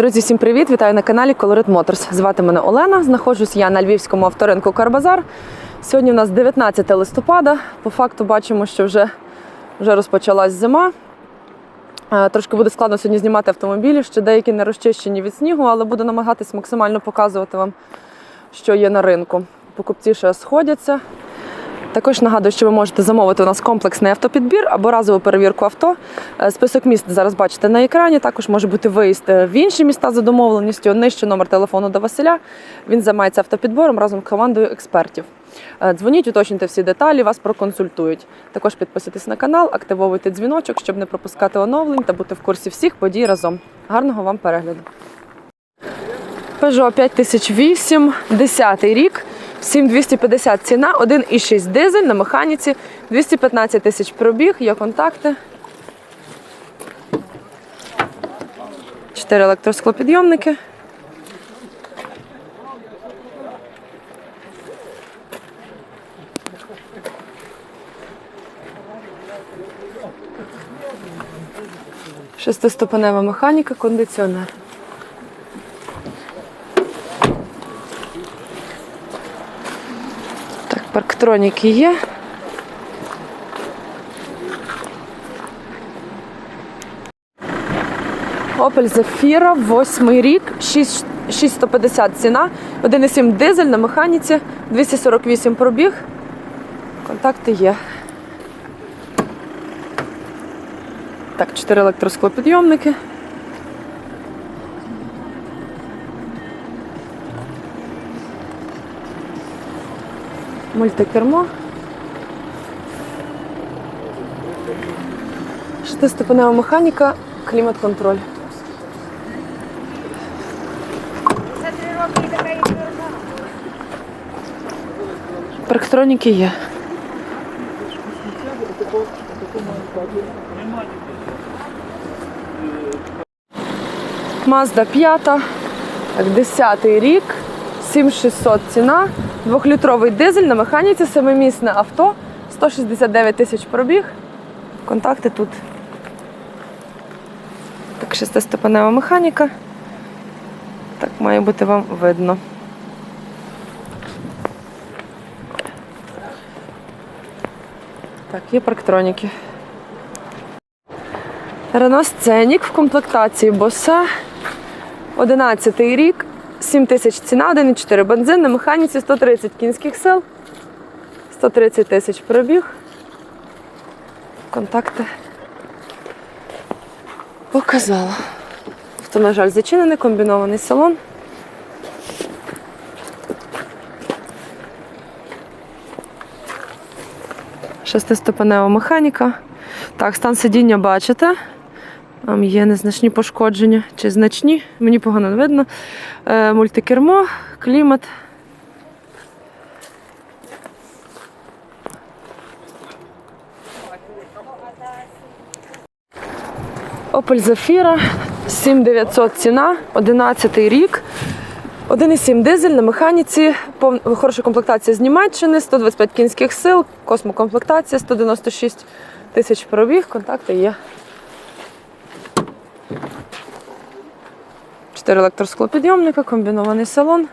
Друзі, всім привіт! Вітаю на каналі Colorit Motors. Звати мене Олена. Знаходжусь я на львівському авторинку Карбазар. Сьогодні у нас 19 листопада. По факту бачимо, що вже, вже розпочалась зима. Е, Трошки буде складно сьогодні знімати автомобілі, ще деякі не розчищені від снігу, але буду намагатись максимально показувати вам, що є на ринку. Покупці ще сходяться. Також нагадую, що ви можете замовити у нас комплексний автопідбір або разову перевірку авто. Е, Список міст зараз бачите на екрані. Також може бути виїзд е, в інші міста за домовленістю. Нижче номер телефону до Василя. Він займається автопідбором разом з командою експертів. Е, Дзвоніть, уточнюйте всі деталі, вас проконсультують. Також підписуйтесь на канал, активовуйте дзвіночок, щоб не пропускати оновлень та бути в курсі всіх подій разом. Гарного вам перегляду! Peugeot 5008, 10 рік, 7250 ціна, 1,6 дизель на механіці, 215 тисяч пробіг, є контакти. 4 електросклопідйомники. Шестиступенева механіка, кондиціонер. Парктроніки є. Opel Zafira, восьмий рік, 6 6150 ціна, 1,7 дизель на механіці, 248 пробіг. Контакти є. Так, 4 електросклопідйомники. Мультикермо. Шестиступенева механіка, клімат-контроль. Парктроніки є. Мазда 5, так, 10 рік, 7600 ціна, двохлітровий дизель на механіці, семимісне авто, 169 тисяч пробіг. Контакти тут. Так, шестиступенева механіка. Так має бути вам видно. Так, є парктроніки. Renault Сценік в комплектації Босе. 11 рік, 7 тисяч ціна, 1,4 бензин на механіці 130 кінських сил, 130 тисяч пробіг. Контакти показала. Авто, на жаль, зачинений, комбінований салон. Шестиступенева механіка. Так, стан сидіння бачите. Там є незначні пошкодження чи значні, мені погано не видно. Е, мультикермо, клімат. Opel Zafira, 7900 ціна, 11 рік. 1,7 дизель на механіці, хороша комплектація з Німеччини, 125 кінських сил, космокомплектація, 196 тисяч пробіг, контакти є. 4 електросклопідйомника, комбінований салон.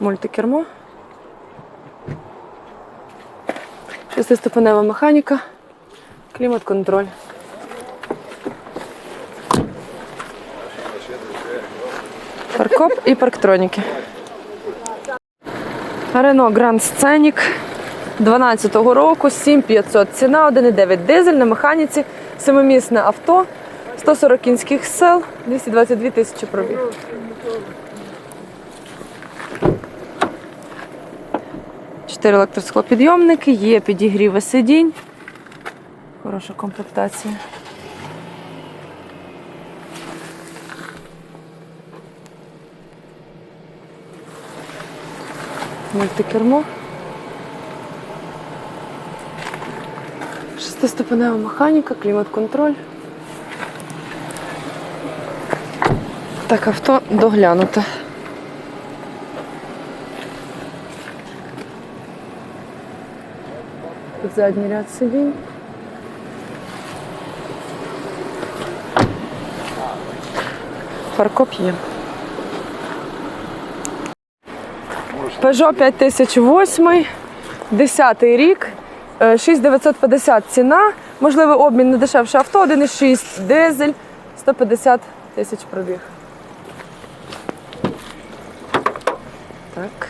Мультикермо. Шестиступенева механіка, клімат-контроль. Паркоп і парктроніки. Renault Grand Scenic 12-го року, 7500 ціна, 1,9 дизель на механіці, семимісне авто, 140 кінських сил, 222 тисячі пробіг. Чотири електросклопідйомники, є підігріви сидінь. Хороша комплектація. Мультикермо. Шестиступенева механіка, клімат-контроль. Так, авто доглянуте. Задній ряд сидінь. Паркоп є. Peugeot 5008, 10 рік. 6950 ціна, можливий обмін на дешевше авто, 1,6 дизель, 150 тисяч пробіг. Так.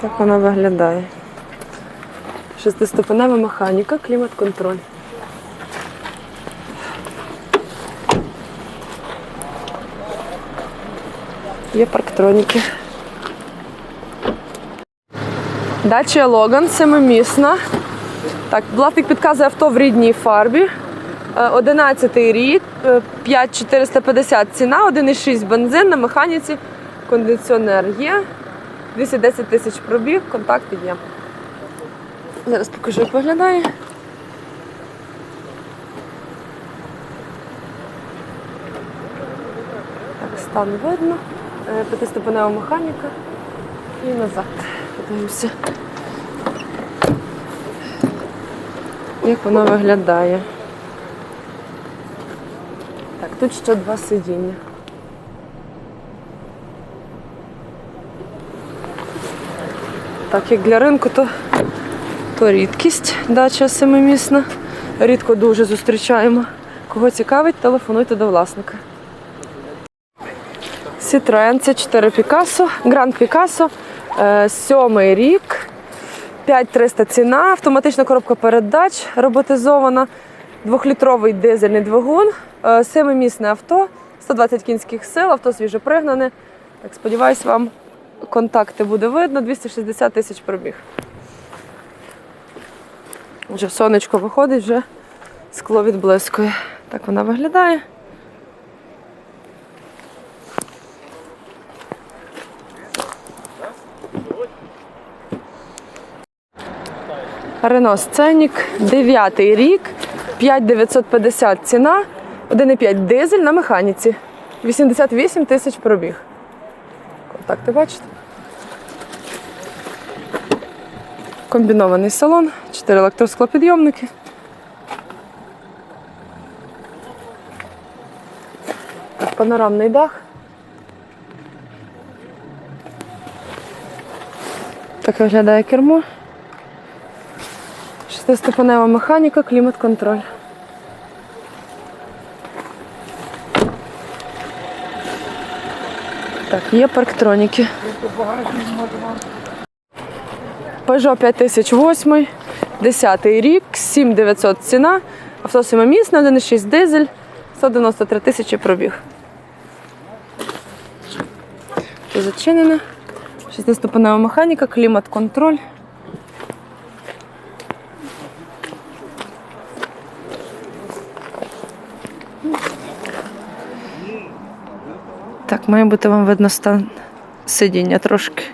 Так вона виглядає. Шестиступенева механіка, клімат-контроль. Є парктроніки. Дача Логан, семимісна. Так, власник підказує авто в рідній фарбі. 11 рік, е, 5450 ціна, 1,6 бензин на механіці, кондиціонер є. 210 тисяч пробіг, контакти є. Зараз покажу, як виглядає. Так, стан видно. П'ятиступенева механіка. І назад. Подивимося. Як вона виглядає. Так, тут ще два сидіння. Так, як для ринку, то, то рідкість дача семимісна. Рідко дуже зустрічаємо. Кого цікавить, телефонуйте до власника. Citroen c 4 Picasso, Grand Picasso, е, сьомий рік, 5300 ціна, автоматична коробка передач роботизована, двохлітровий дизельний двигун, е, семимісне авто, 120 кінських сил, авто свіже пригнане. Так, сподіваюсь, вам контакти буде видно, 260 тисяч пробіг. Вже сонечко виходить, вже скло відблискує. Так вона виглядає. Рено Сценік, 9 рік, 5950 ціна, 1,5 дизель на механіці. 88 тисяч пробіг. Контакти бачите? Комбінований салон, 4 електросклопідйомники. Панорамний дах. Так виглядає кермо. Шестиступенева механіка, клімат-контроль. Так, є парктроніки. Peugeot 5008, 10 рік, 7900 ціна, авто семимісне, 1,6 дизель, 193 тисячі пробіг. Тут зачинене. Шестиступенева механіка, клімат-контроль. Має бути вам видно стан сидіння трошки.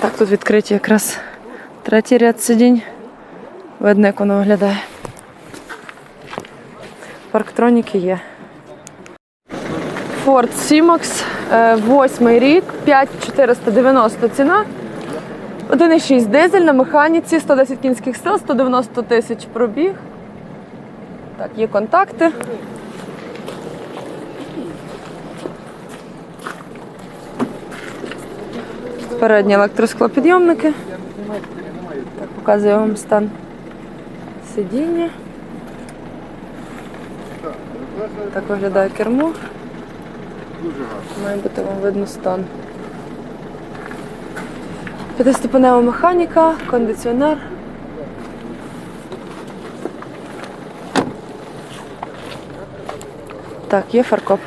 Так, тут відкриті якраз третій ряд сидінь. Видно, як воно виглядає. Парктроніки є. Ford Сімакс, восьмий рік, 5490 ціна. 1,6 дизель на механіці, 110 кінських сил, 190 тисяч пробіг. Так, є контакти. Передні електросклопідйомники. Так, показую вам стан сидіння. Так виглядає кермо. Має бути вам видно стан. П'ятиступенева механіка, кондиціонер. Так, є фаркоп.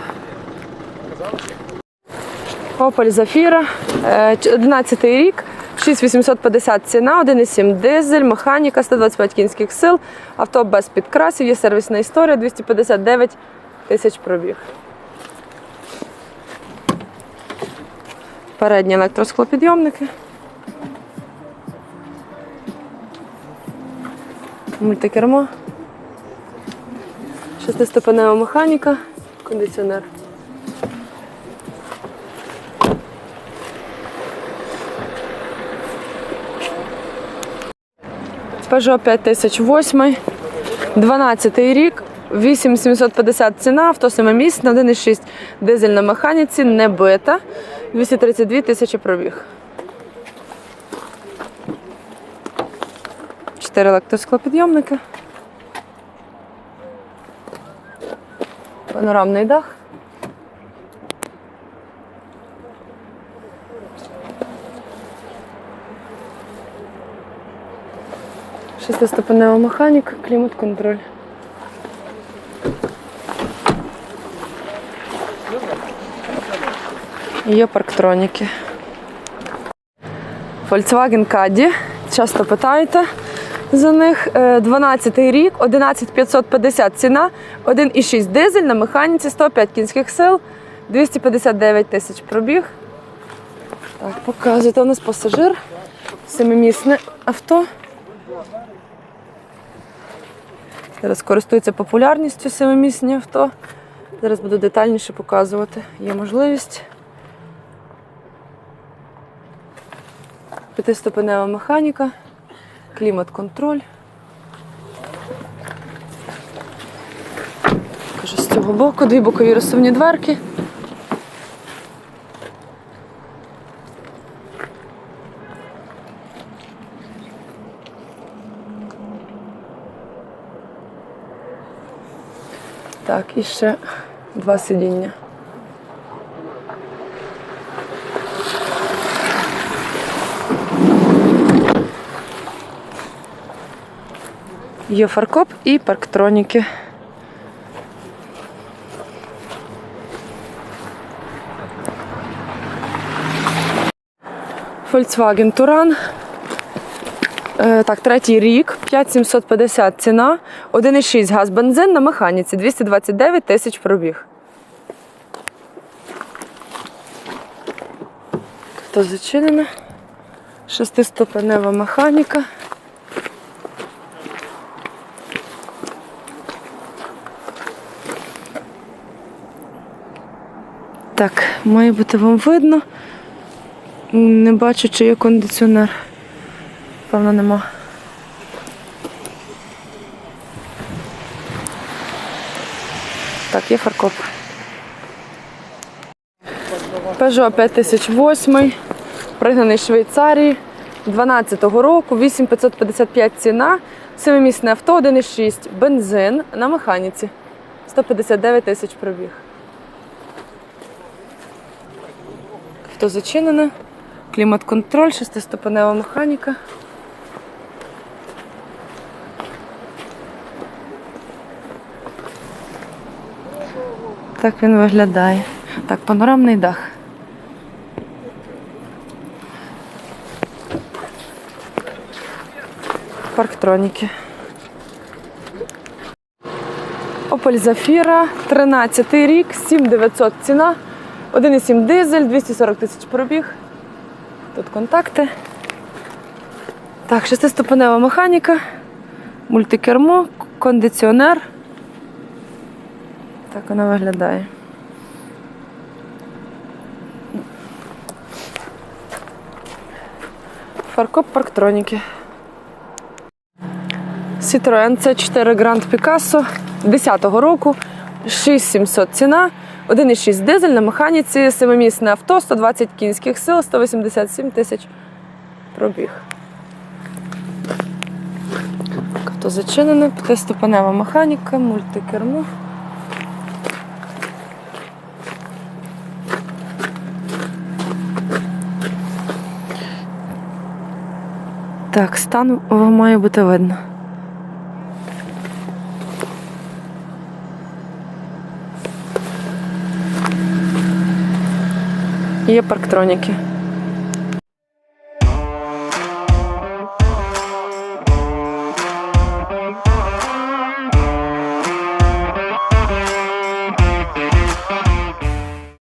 Opel Zafira, е, 11 рік, 6850 ціна, 1,7 дизель, механіка, 125 кінських сил, авто без підкрасів, є сервісна історія, 259 тисяч пробіг. Передні електросклопідйомники. Мультикермо. Шестиступенева механіка, кондиціонер. Peugeot 5008, 12 рік, 8750 ціна, авто семимісне, 1,6 дизель на механіці, не бита, 232 тисячі пробіг. 4 електросклопідйомники. Панорамний дах. Шестиступенева механіка, клімат-контроль. Є парктроніки. Volkswagen Caddy. Часто питаєте за них. Е, 12 рік, 11550 ціна, 1,6 дизель на механіці, 105 кінських сил, 259 тисяч пробіг. Так, показуєте, у нас пасажир, семимісне авто. Зараз користується популярністю семимісні авто. Зараз буду детальніше показувати. Є можливість. П'ятиступенева механіка, клімат-контроль. З цього боку, дві бокові розсувні дверки. Так, і ще два сидіння. Є фаркоп і парктроніки. Volkswagen Touran. Е, так, третій рік, 5750 ціна, 1,6 газ бензин на механіці, 229 тисяч пробіг. То зачинено. Шестиступенева механіка. Так, має бути вам видно. Не бачу, чи є кондиціонер. Певно, нема. Так, є фаркоп. Peugeot 5008, пригнаний Швейцарії, 12-го року, 8555 ціна, семимісне авто, 1,6, бензин на механіці, 159 тисяч пробіг. Авто зачинене, клімат-контроль, шестиступенева механіка. Так він виглядає. Так, панорамний дах. Парктроніки. Opel Zafira, 13 рік, 7900 ціна, 1,7 дизель, 240 тисяч пробіг. Тут контакти. Так, шестиступенева механіка, мультикермо, кондиціонер. Так вона виглядає. Фаркоп парктроніки. Citroen C4 Grand Picasso 10-го року, 6700 ціна, 1,6 дизель на механіці, семимісне авто, 120 кінських сил, 187 тисяч пробіг. Авто зачинене, п'ятиступенева механіка, мультикермо. Так, стан має бути видно. Є парктроніки.